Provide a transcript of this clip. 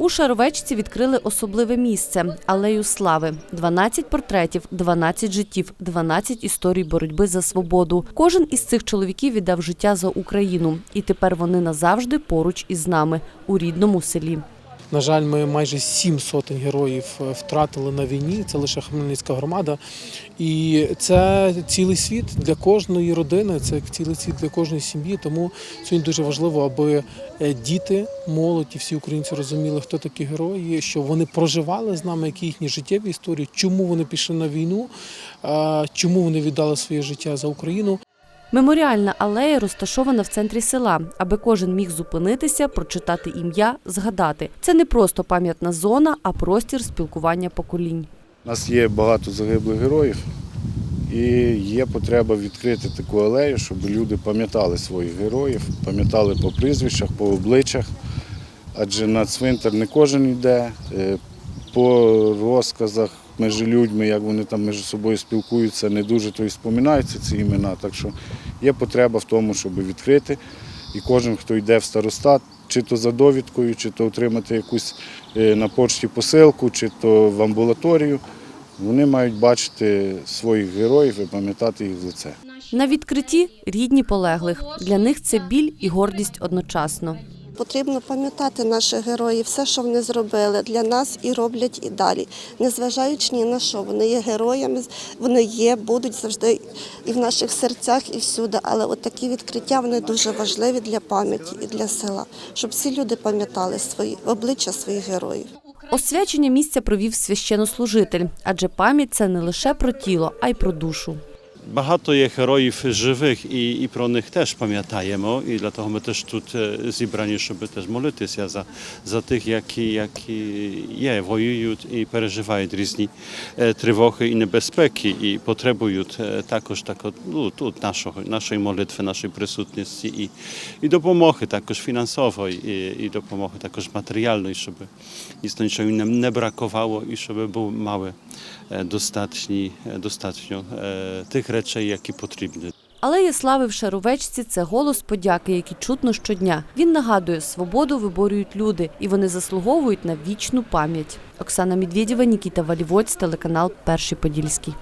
У Шаровечці відкрили особливе місце алею слави. 12 портретів, 12 життів, 12 історій боротьби за свободу. Кожен із цих чоловіків віддав життя за Україну, і тепер вони назавжди поруч із нами у рідному селі. На жаль, ми майже сім сотень героїв е, втратили на війні. Це лише Хмельницька громада. І це цілий світ для кожної родини, це цілий світ для кожної сім'ї. Тому сьогодні дуже важливо, аби е, діти, молодь і всі українці розуміли, хто такі герої, що вони проживали з нами, які їхні життєві історії, чому вони пішли на війну, е, чому вони віддали своє життя за Україну. Меморіальна алея розташована в центрі села, аби кожен міг зупинитися, прочитати ім'я, згадати. Це не просто пам'ятна зона, а простір спілкування поколінь. У нас є багато загиблих героїв, і є потреба відкрити таку алею, щоб люди пам'ятали своїх героїв, пам'ятали по прізвищах, по обличчях. Адже на цвинтар не кожен йде. По розказах між людьми, як вони там між собою спілкуються, не дуже то і споминаються ці імена. Так що є потреба в тому, щоб відкрити. І кожен, хто йде в старостат, чи то за довідкою, чи то отримати якусь е, на почті посилку, чи то в амбулаторію, вони мають бачити своїх героїв і пам'ятати їх в лице. На відкритті рідні полеглих. Для них це біль і гордість одночасно. Потрібно пам'ятати наших героїв, все, що вони зробили для нас і роблять і далі. Незважаючи ні на що, вони є героями, вони є, будуть завжди і в наших серцях, і всюди. Але от такі відкриття вони дуже важливі для пам'яті і для села, щоб всі люди пам'ятали свої обличчя своїх героїв. Освячення місця провів священнослужитель, адже пам'ять це не лише про тіло, а й про душу. Багато є героїв живих і, і про них теж пам'ятаємо. І для того ми теж тут е, зібрані, щоб теж молитися за, за тих, які, які є, воюють і переживають різні е, тривоги і небезпеки, і потребують е, також так, от, ну, тут нашого, нашої молитви, нашої присутності і, і допомоги також фінансової, і, і допомоги також матеріальної, щоб ніс нічого їм не бракувало і щоб був мали е, достатні, е, достатньо е, речей, які потрібні. Алея слави в Шаровечці це голос подяки, який чутно щодня. Він нагадує, свободу виборюють люди, і вони заслуговують на вічну пам'ять. Оксана Медведєва, Нікіта Валівоць, телеканал Перший Подільський.